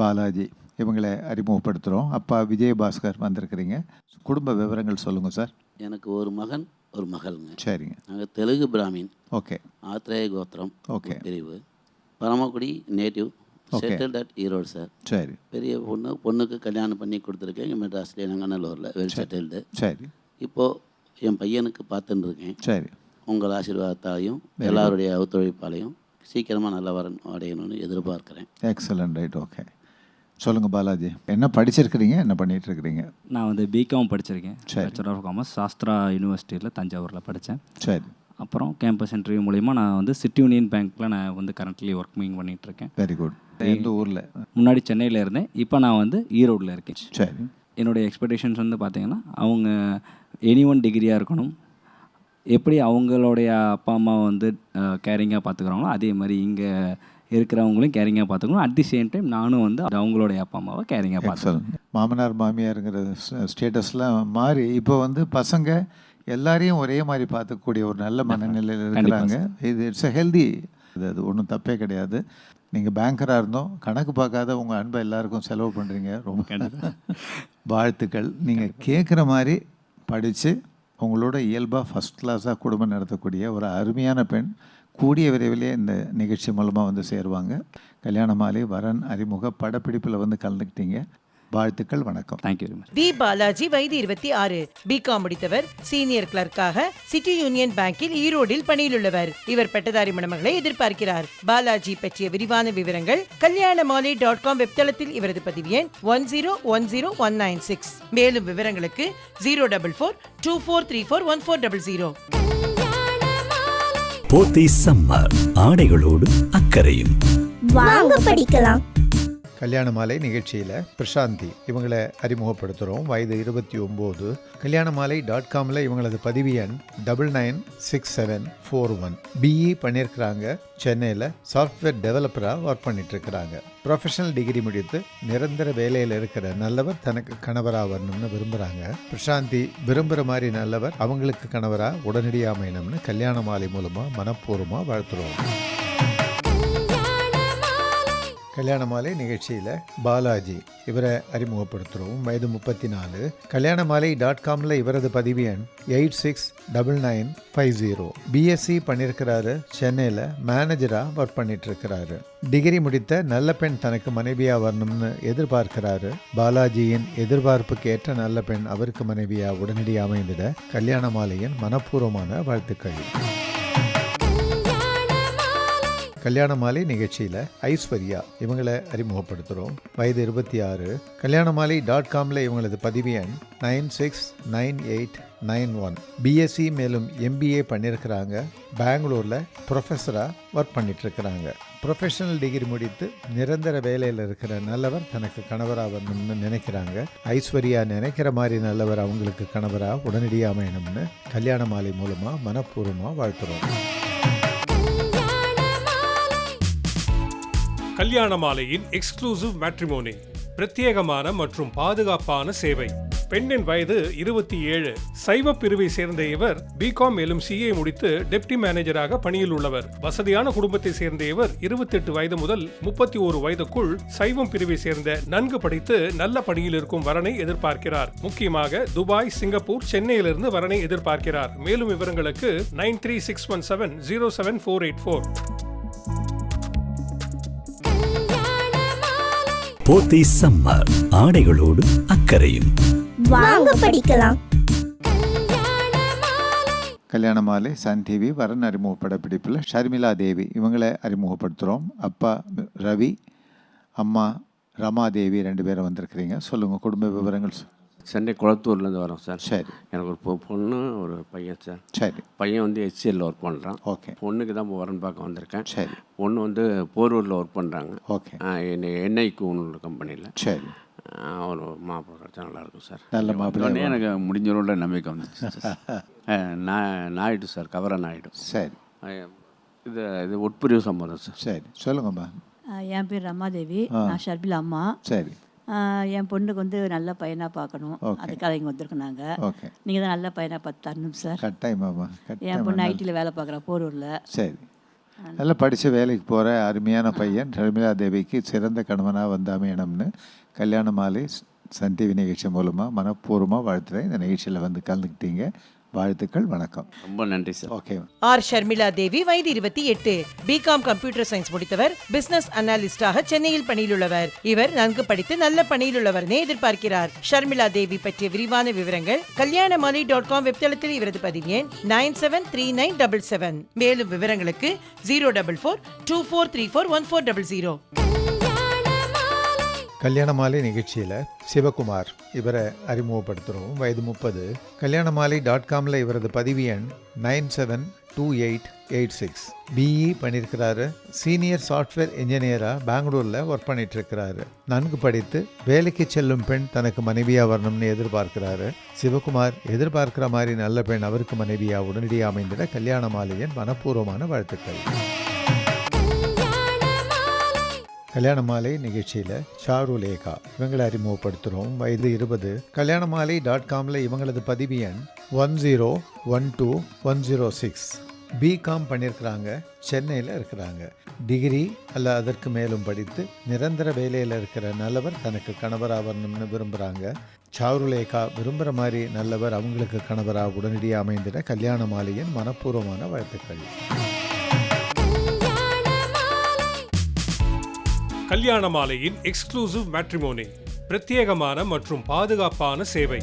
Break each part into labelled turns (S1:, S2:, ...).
S1: பாலாஜி இவங்களை அறிமுகப்படுத்துகிறோம் அப்பா விஜயபாஸ்கர் வந்திருக்கிறீங்க. குடும்ப விவரங்கள் சொல்லுங்கள் சார்.
S2: எனக்கு ஒரு மகன் ஒரு மகள்ங்க.
S1: சரிங்க.
S2: நாங்கள் தெலுங்கு பிராமின்.
S1: ஓகே.
S2: ஆத்ரேய கோத்திரம். ஒரு பிரிவு. Paramakudi native. Settled at Erode sir
S1: சரி.
S2: பெரிய பொண்ணு பொண்ணுக்கு கல்யாணம் பண்ணி கொடுத்துருக்கேன். இங்கே மெட்ராஸ்லேயே நங்கநல்லூரில் வெல் செட்டில்டு
S1: சரி.
S2: இப்போது என் பையனுக்கு பார்த்துன்னு இருக்கேன்.
S1: சரி.
S2: உங்கள் ஆசீர்வாதத்தாலையும் எல்லாருடைய ஒத்துழைப்பாலையும் சீக்கிரமாக நல்ல வரன் அடையணும்னு எதிர்பார்க்குறேன்.
S1: எக்ஸலண்ட் ரைட் ஓகே சொல்லுங்கள் பாலாஜி. என்ன படிச்சிருக்கிறீங்க? என்ன பண்ணிட்டு இருக்கிறீங்க
S3: நான் வந்து பிகாம் படிச்சிருக்கேன்.
S1: சரி.
S3: பேச்சுலர் ஆஃப் காமர்ஸ் சாஸ்திரா யூனிவர்சிட்டியில் தஞ்சாவூரில் படித்தேன்
S1: சரி.
S3: அப்புறம் கேம்பஸ் இன்டர்வியூ மூலிமா நான் வந்து சிட்டி யூனியன் பேங்க்கில் நான் வந்து கரண்ட்லி ஒர்க்கிங் பண்ணிகிட்ருக்கேன்
S1: வெரி குட் எந்த ஊரில்?
S3: முன்னாடி சென்னையில் இருந்தேன். இப்போ நான் வந்து ஈரோடில் இருக்கேன்.
S1: சரி.
S3: என்னுடைய எக்ஸ்பெக்டேஷன்ஸ் வந்து பார்த்தீங்கன்னா அவங்க எனி ஒன் டிகிரியாக இருக்கணும். எப்படி அவங்களுடைய அப்பா அம்மா வந்து கேரிங்காக பார்த்துக்குறாங்களோ அதே மாதிரி இங்கே இருக்கிறவங்களையும் கேரிங்காக பார்த்துக்கணும். அட் தி சேம் டைம் நானும் வந்து அவங்களுடைய அப்பா அம்மாவை கேரிங்காக பார்த்துக்கணும்.
S1: மாமனார் மாமியாருங்கிற ஸ்டேட்டஸ்லாம் மாறி இப்போ வந்து பசங்க எல்லாரையும் ஒரே மாதிரி பார்த்துக்கூடிய ஒரு நல்ல மனநிலையில் இருக்கிறாங்க. இது இட்ஸ் எ ஹெல்தி இது அது ஒன்றும் தப்பே கிடையாது. நீங்கள் பேங்கராக இருந்தோம் கணக்கு பார்க்காத உங்கள் அன்பை எல்லாருக்கும் செலவு பண்ணுறீங்க ரொம்ப வாழ்த்துக்கள். நீங்கள் கேட்குற மாதிரி படித்து உங்களோட இயல்பாக ஃபஸ்ட் கிளாஸாக குடும்பம் நடத்தக்கூடிய ஒரு அருமையான பெண் கூடிய விரைவிலே இந்த நிகழ்ச்சி மூலமாக வந்து சேருவாங்க. கல்யாண மாலை வரன் அறிமுக படப்பிடிப்பில் வந்து கலந்துக்கிட்டீங்க. வாழ்த்துக்கள் வணக்கம்.
S3: Thank you very much
S4: V Balaji வயது இருபத்தி ஆறு. பிகாம் முடித்தவர். சீனியர் கிளர்க்காக சிட்டி யூனியன் பேங்கில் ஈரோடில் பணியிலுள்ளவர். இவர் பட்டதாரி மணமகளை எதிர்பார்க்கிறார். பாலாஜி பற்றிய விரிவான விவரங்கள் கல்யாண மாலை டாட் காம் வெப்தளத்தில் இவரது பதிவு எண் one zero one zero one nine six. மேலும் விவரங்களுக்கு zero double four two four three four one four double zero.
S5: Pothys summer ஆடைகளோடு அக்கறையும்.
S6: வாங்க படிக்கலாம்.
S1: கல்யாண மாலை நிகழ்ச்சியில் பிரசாந்தி இவங்களை அறிமுகப்படுத்துகிறோம் வயது இருபத்தி ஒம்பது. கல்யாண மாலை டாட் காமில் இவங்களது பதிவு எண் double nine six seven four one BE பண்ணியிருக்கிறாங்க. சென்னையில் சாஃப்ட்வேர் டெவலப்பராக ஒர்க் பண்ணிட்டுருக்கிறாங்க. ப்ரொஃபஷனல் டிகிரி முடித்து நிரந்தர வேலையில் இருக்கிற நல்லவர் தனக்கு கணவராக வரணும்னு விரும்புகிறாங்க பிரசாந்தி விரும்புகிற மாதிரி நல்லவர் அவங்களுக்கு கணவராக உடனடியாக அமையணும்னு கல்யாண மாலை மூலமாக மனப்பூர்வமாக வாழ்த்துறோம். கல்யாண மாலை நிகழ்ச்சியில் பாலாஜி. இவரை அறிமுகப்படுத்துகிறோம் வயது முப்பத்தி நாலு கல்யாண மாலை டாட் காமில் இவரது பதிவு எண் eight six double nine five zero BSc பண்ணியிருக்கிறாரு சென்னையில் மேனேஜராக ஒர்க் பண்ணிகிட்ருக்கிறாரு டிகிரி முடித்த நல்ல பெண் தனக்கு மனைவியாக வரணும்னு எதிர்பார்க்கிறாரு. பாலாஜியின் எதிர்பார்ப்புக்கு ஏற்ற நல்ல பெண் அவருக்கு மனைவியாக உடனடியாக அமைந்திட கல்யாண மாலையின் மனப்பூர்வமான வாழ்த்துக்கள். கல்யாண மாலை நிகழ்ச்சியில் ஐஸ்வர்யா இவங்களை அறிமுகப்படுத்துகிறோம் வயது இருபத்தி ஆறு. கல்யாண மாலை டாட் காமில் இவங்களது பதிவு எண் nine six nine eight nine one. BSc மேலும் எம்பிஏ பண்ணியிருக்கிறாங்க பெங்களூரில் ப்ரொஃபஸராக ஒர்க் பண்ணிகிட்ருக்கிறாங்க ப்ரொஃபஷனல் டிகிரி முடித்து நிரந்தர வேலையில் இருக்கிற நல்லவர் தனக்கு கணவராக வரணும்னு நினைக்கிறாங்க. ஐஸ்வர்யா நினைக்கிற மாதிரி நல்லவர் அவங்களுக்கு கணவராக உடனடியாக அமையணும்னு கல்யாண மாலை மூலமாக மனப்பூர்வமாக வாழ்த்துறோம்.
S7: கல்யாண மாலையின் எக்ஸ்க்ளூசிவ் மேட்ரிமோனி பிரத்யேகமான மற்றும் பாதுகாப்பான சேவை. பெண்ணின் வயது இருபத்தி ஏழு. சைவ பிரிவை சேர்ந்த இவர் பிகாம் மேலும் சிஏ முடித்து டெப்டி மேனேஜராக பணியில் உள்ளவர். வசதியான குடும்பத்தை சேர்ந்த இவர் இருபத்தெட்டு வயது முதல் முப்பத்தி ஒரு வயதுக்குள் சைவம் பிரிவை சேர்ந்த நன்கு படித்து நல்ல பணியில் இருக்கும் வரனை எதிர்பார்க்கிறார். முக்கியமாக துபாய் சிங்கப்பூர் சென்னையிலிருந்து வரனை எதிர்பார்க்கிறார். மேலும் விவரங்களுக்கு nine three six one seven zero seven four eight four.
S5: Pothys summer ஆடைகளோடு அக்கறையும்.
S6: வாங்க படிக்கலாம்.
S1: கல்யாண மாலை சன் டிவி வரன் அறிமுக படப்பிடிப்பில் ஷர்மிளா தேவி. இவங்களை அறிமுகப்படுத்துகிறோம் அப்பா ரவி அம்மா ரமா தேவி ரெண்டு பேரும் வந்திருக்கிறீங்க. சொல்லுங்கள் குடும்ப விவரங்கள்
S8: சென்னை குளத்தூர்லேருந்து வரோம் சார்.
S1: சரி.
S8: எனக்கு ஒரு பொ- பொண்ணு ஒரு பையன் சார்.
S1: சரி.
S8: பையன் வந்து ஹெச்சிஎல்ல ஒர்க் பண்ணுறான்
S1: ஓகே.
S8: பொண்ணுக்கு தான் வரன் பார்க்க வந்திருக்கேன்.
S1: சரி.
S8: பொண்ணு வந்து போரூரில் ஒர்க் பண்ணுறாங்க
S1: ஓகே.
S8: என்ஐக்கு ஒன்று கம்பெனியில்
S1: சரி.
S8: ஒரு மாப்பிள்ளை கிடச்சா நல்லாயிருக்கும் சார்.
S1: நல்ல மாப்பிள்ளை
S9: எனக்கு முடிஞ்சிடும்ன்ற நம்பிக்கை வந்துச்சு
S8: அஹ், நா- நாயுடு சார் கவர நாயுடு.
S1: சரி.
S8: இது இது உட்பிரிவு சம்பந்தம் சார்.
S1: சரி. சொல்லுங்கம்மா.
S10: என் பேர் ரமாதேவி. நான் ஷர்பில் அம்மா.
S1: சரி.
S10: என் பொண்ணுக்கு வந்து நல்ல பையனாக பார்க்கணும். அதுக்காக இங்கே வந்திருக்கோம் நாங்கள்
S1: ஓகே
S10: நீங்கள் தான் நல்ல பையனாக பார்த்து தரணும் சார்
S1: கட்டாயமாம்மா
S10: என் பொண்ணு ஐடியில் வேலை பார்க்குறா போரூரில்.
S1: சரி. நல்லா படித்து வேலைக்கு போகிற அருமையான பையன் ஷர்மிளா தேவிக்கு சிறந்த கணவனாக வந்து அமையணும்னு கல்யாண மாலை சன் டிவி நிகழ்ச்சி மூலமாக மனப்பூர்வமாக வாழ்த்துறேன். இந்த நிகழ்ச்சியில் வந்து கலந்துக்கிட்டீங்க. வாழ்த்துக்கள் வணக்கம்.
S8: ரொம்ப நன்றி sir
S1: okay
S4: R. Sharmila Devi வயது இருபத்தி எட்டு. பிகாம் கம்ப்யூட்டர் சயின்ஸ் முடித்தவர் பிசினஸ் அனாலிஸ்டாக சென்னையில் பணியிலுள்ளவர். இவர் நன்கு படித்து நல்ல பணியிலுள்ளவர்னே எதிர்பார்க்கிறார். ஷர்மிளா தேவி பற்றிய விரிவான விவரங்கள் கல்யாணமாலி டாட் காம் வெப்தளத்தில் இவரது பதிவு எண் nine seven three nine double seven. மேலும் விவரங்களுக்கு zero double four two four three four one four double zero.
S1: கல்யாண மாலை நிகழ்ச்சியில் சிவகுமார். இவரை அறிமுகப்படுத்துகிறோம் வயது முப்பது. கல்யாண மாலை டாட் காமில் இவரது பதிவு எண் nine seven two eight eight six. BE பண்ணியிருக்கிறாரு. சீனியர் சாஃப்ட்வேர் இன்ஜினியராக பெங்களூரில் ஒர்க் பண்ணிட்டு இருக்கிறாரு நன்கு படித்து வேலைக்கு செல்லும் பெண் தனக்கு மனைவியாக வரணும்னு எதிர்பார்க்கிறாரு. சிவகுமார் எதிர்பார்க்கிற மாதிரி நல்ல பெண் அவருக்கு மனைவியாக உடனடியாக அமைந்திட கல்யாண மாலையின் மனப்பூர்வமான வாழ்த்துக்கள். கல்யாண மாலை நிகழ்ச்சியில் ஷாரு லேகா. இவங்களை அறிமுகப்படுத்துகிறோம் வயது இருபது. கல்யாண மாலை டாட் காமில் இவங்களது பதிவு எண் one zero one two one zero six BCom பண்ணியிருக்கிறாங்க சென்னையில் இருக்கிறாங்க. டிகிரி அல்ல அதற்கு மேலும் படித்து நிரந்தர வேலையில் இருக்கிற நல்லவர் தனக்கு கணவராக வரணும்னு விரும்புகிறாங்க சாருலேகா விரும்புகிற மாதிரி நல்லவர் அவங்களுக்கு கணவராக உடனடியாக அமைந்திட கல்யாண மாலையின் மனப்பூர்வமான வாழ்த்துக்கள்.
S7: கல்யாண மாலையின் எக்ஸ்க்ளூசிவ் மேட்ரிமோனி பிரத்யேகமான மற்றும் பாதுகாப்பான சேவை.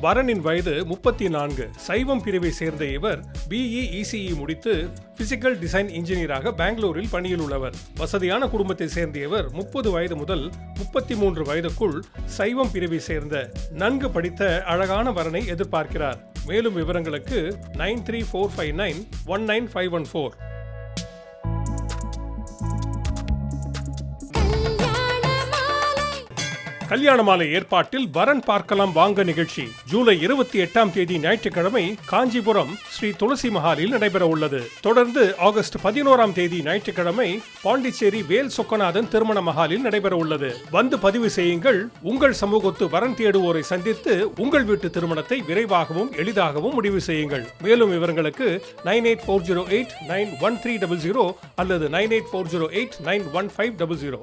S7: வரனின் வயது முப்பத்தி நான்கு சைவம் பிரிவை சேர்ந்த இவர் பிஇ இசிஇ முடித்து பிசிக்கல் டிசைன் இன்ஜினியராக பெங்களூரில் பணியில் உள்ளவர். வசதியான குடும்பத்தை சேர்ந்த இவர் முப்பது வயது முதல் முப்பத்தி மூன்று வயதுக்குள் சைவம் பிரிவை சேர்ந்த நன்கு படித்த அழகான வரனை எதிர்பார்க்கிறார். மேலும் விவரங்களுக்கு nine three four five nine one nine five one four. கல்யாண மாலை ஏற்பாட்டில் வரன் பார்க்கலாம் வாங்க நிகழ்ச்சி. ஜூலை இருபத்தி எட்டாம் தேதி ஞாயிற்றுக்கிழமை காஞ்சிபுரம் ஸ்ரீ துளசி மஹாலில் நடைபெற உள்ளது. தொடர்ந்து ஆகஸ்ட் பதினோராம் தேதி ஞாயிற்றுக்கிழமை பாண்டிச்சேரி வேல் சொக்கநாதன் திருமண மஹாலில் நடைபெற உள்ளது. வந்து பதிவு செய்யுங்கள். உங்கள் சமூகத்து வரன் தேடுவோரை சந்தித்து உங்கள் வீட்டு திருமணத்தை விரைவாகவும் எளிதாகவும் முடிவு செய்யுங்கள். மேலும் விவரங்களுக்கு nine eight four zero eight nine one three double zero அல்லது nine eight four zero eight nine one five double zero.